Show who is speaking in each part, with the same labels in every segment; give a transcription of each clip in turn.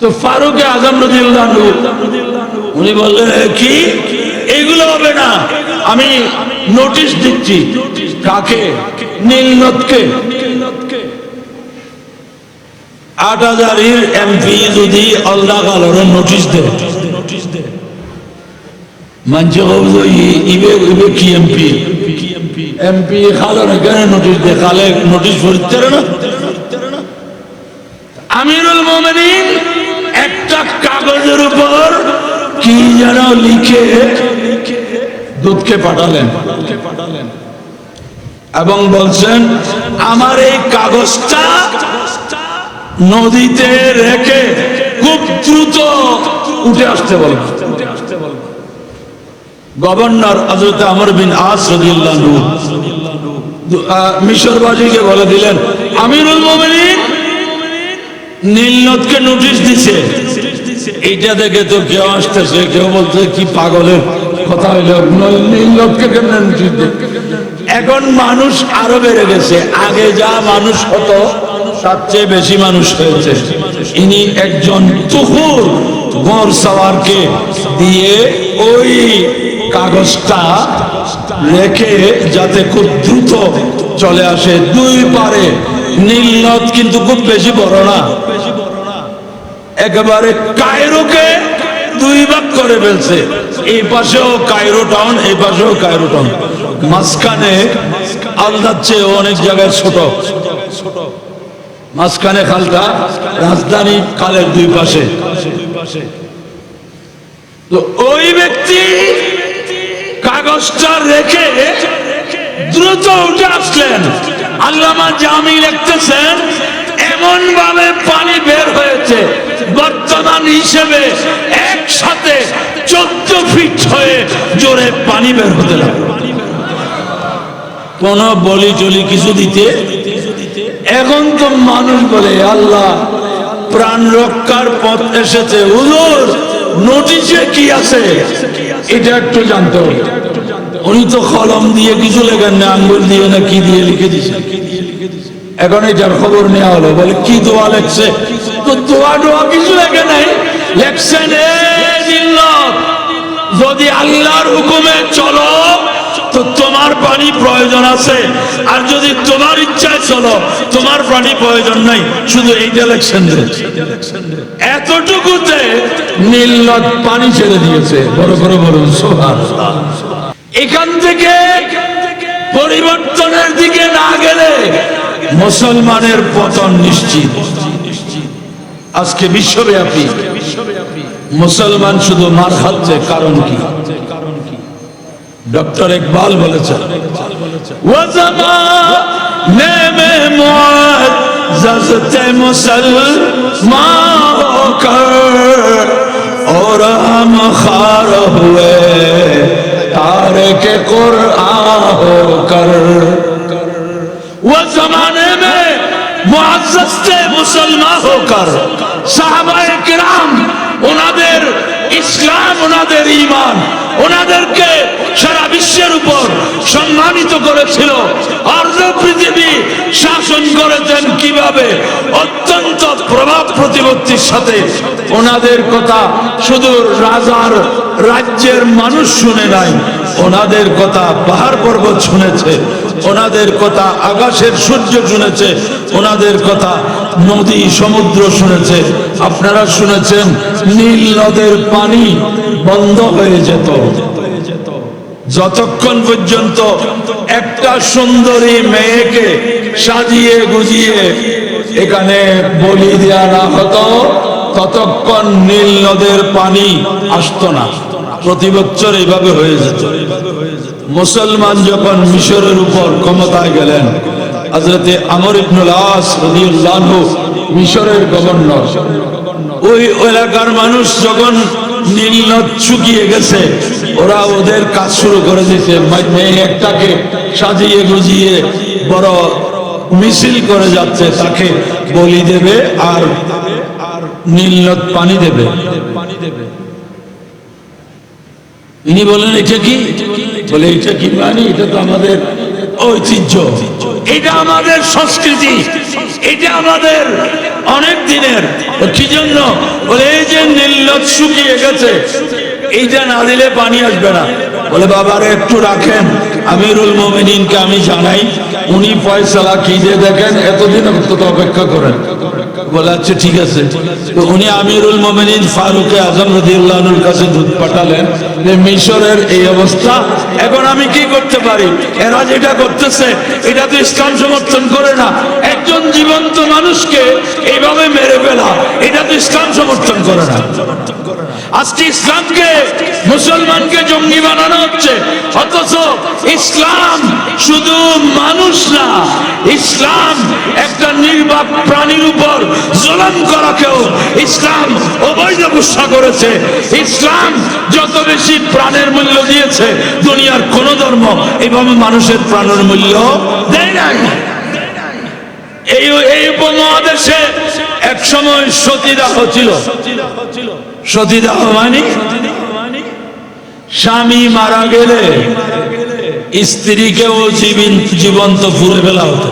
Speaker 1: তো ফারুক আজম রদিল্লাহ উনি বললেন কি? এগুলো হবে না। আমি নোটিশ দিচ্ছি। কাকে? নীলনদকে। আট হাজারের এমপি যদি নোটিশ দেয়। মানছে ইবে কি এমপি এমপি খালোর এখানে নোটিশ দেয়? খালে নোটিশ পড়তে না। আমিরুল মোমিনিন কাগজের উপর কি যেন লিখে দুধকে পাঠালেন। এবং বলছেন, আমার এই কাগজটা নদীতে রেখে খুব দ্রুত উঠে আসতে বলব। গভর্নর হজরত আমর বিন আস রদিল্লাহ মিশরবাজিকে বলে দিলেন, আমিরুল মোমিনিন নীলনদকে নোটিশ দিছে। এইটা দেখে তো কেউ আসতেছে, কেউ বলছে, কি পাগলের কথা হইল? নীলনদকে কেমন এখন মানুষ আরও বেড়ে গেছে। আগে যা মানুষ হতো, তার চেয়ে বেশি মানুষ হয়েছে। ইনি একজন তুহুর গর সাওয়ারকে দিয়ে ওই কাগজটা রেখে যাতে খুব দ্রুত চলে আসে। দুই পারে নীলনদ কিন্তু খুব বেশি বড় না। একেবারে কায়রোকে দুই ভাগ করে ফেলছে। এই পাশেও কায়রো টাউন, এই পাশেও কায়রো টাউন। মাঝখানে আলদার চেয়ে অনেক জায়গায় ছোট। মাঝখানে খালটা রাজধানী খালের দুই পাশে। তো ওই ব্যক্তি কাগজটা রেখে দ্রুত উঠে আসলেন। আল্লামা জামি লিখতেছেন এমন ভাবে পানি বের হয়েছে, বর্তমান হিসেবে একসাথে চোদ্দ ফিট হয়ে জোরে পানি বের হতে লাগল। কোন বলি টলি কিছু দিতে? এখন তো মানুষ বলে, আল্লাহ, প্রাণ রক্ষার পথ এসেছে। হুজুর নোটিশে কি আছে? এটা একটু জানতে হবে। উনি তো কলম দিয়ে কিছু লেখেন না, আঙ্গুল দিয়ে না কি দিয়ে লিখে দিছে এখন এটার খবর নেওয়া হলো, বলে, কি দোয়া লেখছে? তো দোয়া দোয়া কিছু লেখে নাই। লেখছেন যদি আল্লাহর হুকুমে চলো, তো তোমার পানি প্রয়োজন আছে। আর যদি তোমার ইচ্ছায় চলো, তোমার পানি প্রয়োজন নাই। শুধু এইটা লেখছেন এতটুকুতে নীলনদ পানি ছেড়ে দিয়েছে। বড় বড় বড় সোহান এখান থেকে পরিবর্তনের দিকে না গেলে মুসলমানের পতন নিশ্চিত। আজকে বিশ্বব্যাপী। মুসলমান শুধু মার খাচ্ছে, কারণ কি? ডক্টর ইকবাল বলেছেন খার وہ زمانے میں معزز سے مسلمان ہو کر صحابہ کرام ওনাদের ইসলাম, ওনাদের ইমান ওনাদেরকে সারা বিশ্বের উপর সম্মানিত করেছিল। অর্ধ পৃথিবী শাসন করেছেন কীভাবে, অত্যন্ত প্রভাব প্রতিপত্তির সাথে। ওনাদের কথা শুধু রাজার রাজ্যের মানুষ শুনে নাই, ওনাদের কথা পাহাড় পর্বত শুনেছে। ওনাদের কথা আকাশের সূর্য শুনেছে, ওনাদের কথা নদী, সমুদ্র শুনেছে। আপনারা শুনেছেন, নীল নদের পানি বন্ধ হয়ে যেত। যতক্ষণ পর্যন্ত একটা সুন্দরী মেয়েকে সাজিয়ে গুজিয়ে এখানে বলি দেওয়া না হতো, ততক্ষণ নীল নদের পানি আসতো না। প্রতি বছর এইভাবে হয়ে যেত। মুসলমান যখন মিশরের উপর ক্ষমতায় গেলেন হজরতে আমর ইবনুল আস রাদিয়াল্লাহু মিশরের গভর্নর, ওই এলাকার মানুষ যখন নীল নদ শুকিয়ে গেছে, ওরা ওদের কাজ শুরু করে দিয়েছে মেয়ে একটাকে সাজিয়ে গুজিয়ে বড় মিছিল করে যাচ্ছে, তাকে বলি দেবে আর নীল নদ পানি দেবে। ইনি বলেন এটা কি? বলে এটা কি পানি এটা তো আমাদের ঐতিহ্য। এটা আমাদের সংস্কৃতি। এটা আমাদের অনেক দিনের। কি জন্য? বলে এই যে নীলত শুকিয়ে গেছে, এইটা না দিলে পানি আসবে না। বলে বাবারে একটু রাখেন। আমিরুল মোমিনিনকে আমি জানাই, উনি ফয়সালা কি দিয়ে দেখেন? এতদিন অন্তত অপেক্ষা করেন। বলে আচ্ছা ঠিক আছে। উনি আমিরুল মোমেনিন ফারুকে আজম রদিউল্লাহনুর কাছে দুধ পাঠালেন যে, মিশরের এই অবস্থা, এখন আমি কি করতে পারি? এরা যেটা করতেছে, এটা তো ইসলাম সমর্থন করে না। একজন জীবন্ত মানুষকে এইভাবে মেরে ফেলা, এটা তো ইসলাম সমর্থন করে না। আজকে ইসলামকে মুসলমানকে জঙ্গি বানানো হচ্ছে। অথচ ইসলাম শুধু মানুষ না, ইসলাম একটা নির্বাক প্রাণীর উপর ইসলাম অবৈধ করেছে। ইসলাম যত বেশি প্রাণের মূল্য দিয়েছে, দুনিয়ার কোন ধর্ম এইভাবে মানুষের প্রাণের মূল্য দেয় নাই। এই এই উপমহাদেশে এক সময় সতীদাহ ছিল মানে স্বামী মারা গেলে স্ত্রীকেও জীবিন- জীবন্ত পুড়ে ফেলা হতো।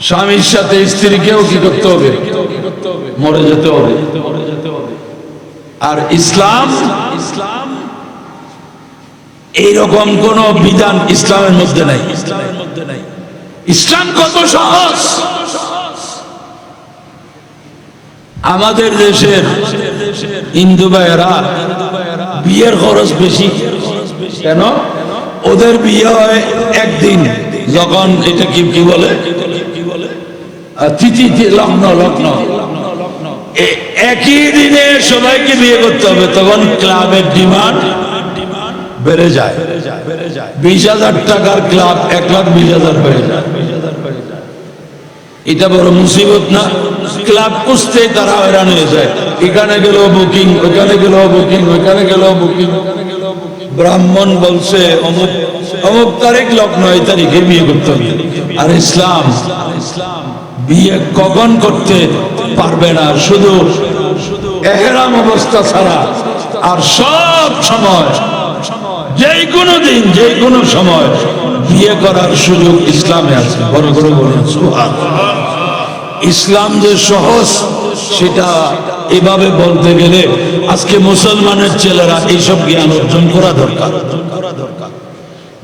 Speaker 1: স্বামীর সাথে স্ত্রীকেও কি করতে হবে? মরে যেতে হবে। আর ইসলাম ইসলাম এইরকম কোন বিধান ইসলামের মধ্যে নাই ইসলামের মধ্যে নাই। ইসলাম কত সহজ? আমাদের দেশের হিন্দু ভাইয়েরা বিয়ের খরচ বেশি। কেন? ওদের বিয়ে হয় একদিন, যখন এটা কি কি বলে? লগ্ন লগ্ন। একই দিনে সবাইকে বিয়ে করতে হবে, তখন ক্লাবের ডিমান্ড বেড়ে যায়। বিশ হাজার টাকার ক্লাব, এক লাখ বিশ হাজার বেড়ে যায়। এটা বড় মুসিবত না? ক্লাব কুস্তে তারা হয়রান হয়ে যায়। এখানে গেল বুকিং, ওখানে গেল বুকিং, ওখানে গেল বুকিং। ব্রাহ্মণ বলছে, অমুক অমুক তারিখ লগ্ন এই তারিখে বিয়ে করতে হবে। আর ইসলাম, বিয়ে কখন করতে পারবে না, শুধু এহেরাম অবস্থা ছাড়া আর সব সময় যে কোনো দিন যে কোনো সময় বিয়ে করার সুযোগ ইসলামে আছে। বড় বড় বলুন, সুবহানাল্লাহ। ইসলাম যে সহজ, সেটা এভাবে বলতে গেলে আজকে মুসলমানের ছেলেরা এইসব জ্ঞান অর্জন করা দরকার।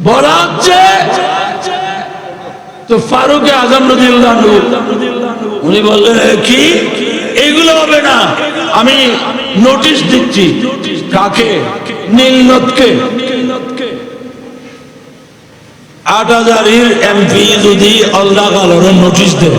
Speaker 1: বলা হচ্ছে তো ফারুক আজম রদিউল্লাহ উনি বললেন কি? এগুলো হবে না। আমি নোটিশ দিচ্ছি কাকে? নীলনদকে আট হাজারের এমপি যদি আল্লাহ কালোর নোটিশ দেয়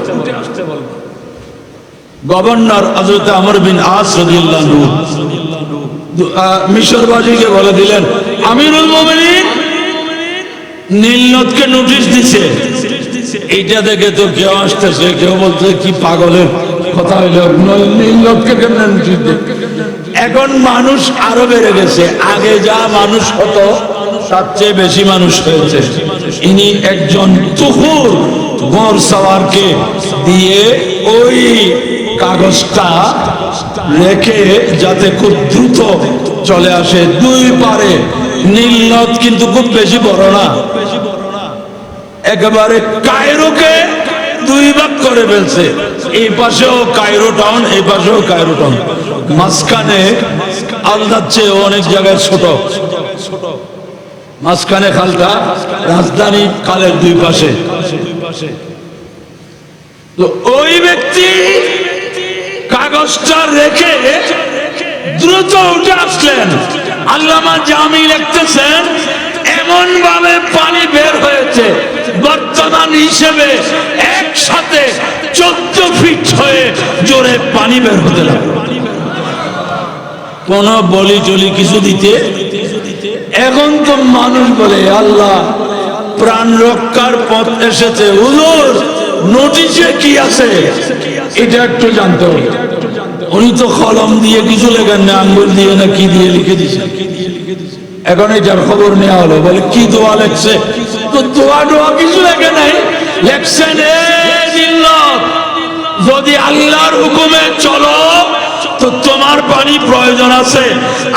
Speaker 1: গভর্নর হজরত আমর বিন আস রাদিয়াল্লাহু মিশরবাসীকে বলে দিলেন, আমিরুল মোমিনিন, নীলনদকে নোটিশ দিছে। এইটা দেখে তো কেউ আসতেছে, কেউ বলছে, কি পাগলের কথা হইল নীলনদকে কেমন নোটিশ এখন মানুষ আরও বেড়ে গেছে। আগে যা মানুষ হতো, তার চেয়ে বেশি মানুষ হয়েছে। ইনি একজন তুহুর গর সাওয়ারকে দিয়ে ওই কাগজটা রেখে যাতে খুব দ্রুত চলে আসে। দুই পারে নীলনদ কিন্তু খুব বেশি বড় না। একেবারে কায়রোকে দুই ভাগ করে ফেলছে। এই পাশেও কায়রো টাউন, এই পাশেও কায়রো টাউন। মাঝখানে আলদার চেয়ে অনেক জায়গায় ছোট। মাঝখানে খালটা রাজধানী খালের দুই পাশে। তো ওই ব্যক্তি কাগজটা রেখে দ্রুত উঠে আসলেন। আল্লামা জামি লিখতেছেন এমন ভাবে পানি বের হয়েছে, বর্তমান হিসেবে একসাথে চোদ্দ ফিট হয়ে জোরে পানি বের হতে লাগল। কোন বলি জলি কিছু দিতে? এখন তো মানুষ বলে, আল্লাহ, প্রাণ রক্ষার পথ এসেছে। হুজুর নোটিশে কি আছে? এটা একটু জানতে হবে। উনি তো কলম দিয়ে কিছু লেখেন না, আঙ্গুল দিয়ে না কি দিয়ে লিখে দিছে এখন এটার খবর নেওয়া হলো, বলে, কি দোয়া লেখছে? তো দোয়া দোয়া কিছু লেখে নাই। লেখছেন যদি আল্লাহর হুকুমে চলো তো তোমার পানি প্রয়োজন আছে।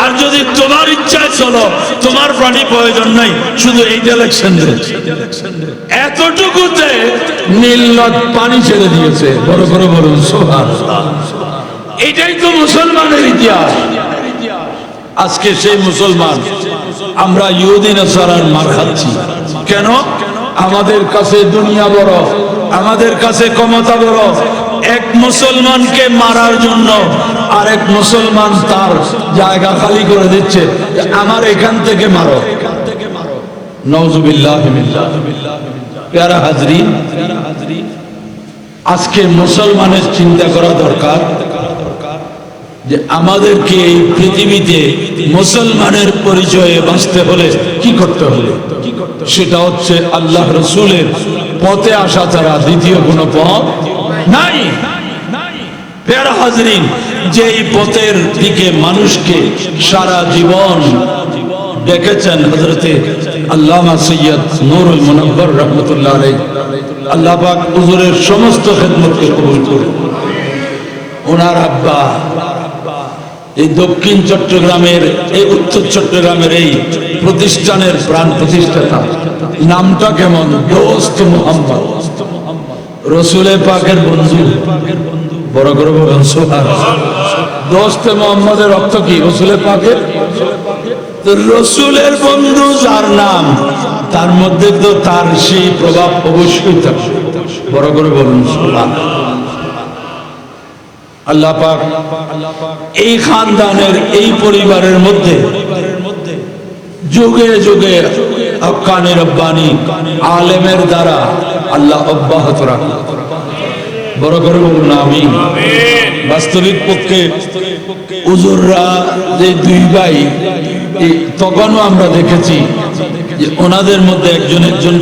Speaker 1: আর যদি তোমার ইচ্ছায় চলো, তোমার পানি প্রয়োজন নাই, শুধু এইটা লেখছেন এতটুকুতে নীলনদ পানি ছেড়ে দিয়েছে। বড় করে বলুন সোহান। এটাই তো মুসলমানের ইতিহাস। আজকে সেই মুসলমান, আমরা ইহুদিন সারার মার খাচ্ছি। কেন? আমাদের কাছে দুনিয়া বড়, আমাদের কাছে ক্ষমতা বড়। এক মুসলমানকে মারার জন্য আরেক মুসলমান তার জায়গা খালি করে দিচ্ছে আমার এখান থেকে মারো। আজকে মুসলমানের চিন্তা করা দরকার যে আমাদেরকে এই পৃথিবীতে মুসলমানের পরিচয়ে বাঁচতে হলে কি করতে হবে সেটা হচ্ছে আল্লাহ রসুলের পথে আসা ছাড়া দ্বিতীয় কোনো পথ নাই। পেয়ারা হাজরিন যেই পথের দিকে মানুষকে সারা জীবন ডেকেছেন হজরতে আল্লামা সৈয়দ নুরুল মুনব্বর রহমতুল্লাহ আলাই আল্লাহ পাক হুজুরের সমস্ত খেদমতকে কবুল করুন। ওনার আব্বা, এই দক্ষিণ চট্টগ্রামের, এই উত্তর চট্টগ্রামের এই প্রতিষ্ঠানের প্রাণ প্রতিষ্ঠাতা, নামটা কেমন? দোস্ত মোহাম্মদ। রসুলে পাকের বন্ধু, বড় করে বলেন সোহান দোস্ত মোহাম্মদের অর্থ কি? রসুলে পাকের? তো রসুলের বন্ধু যার নাম, তার মধ্যে তো তার সেই প্রভাব অবশ্যই থাকবে বড় করে বলুন আল্লাহ। পাক এই খানদানের, এই পরিবারের মধ্যে যুগে যুগে হকানি রব্বানি আলেমের দ্বারা আল্লাহ অব্যাহত রাখে। বড় করে বলুন আমি বাস্তবিক পক্ষে উজুররা যে দুই ভাই তখনও আমরা দেখেছি যে ওনাদের মধ্যে একজন একজন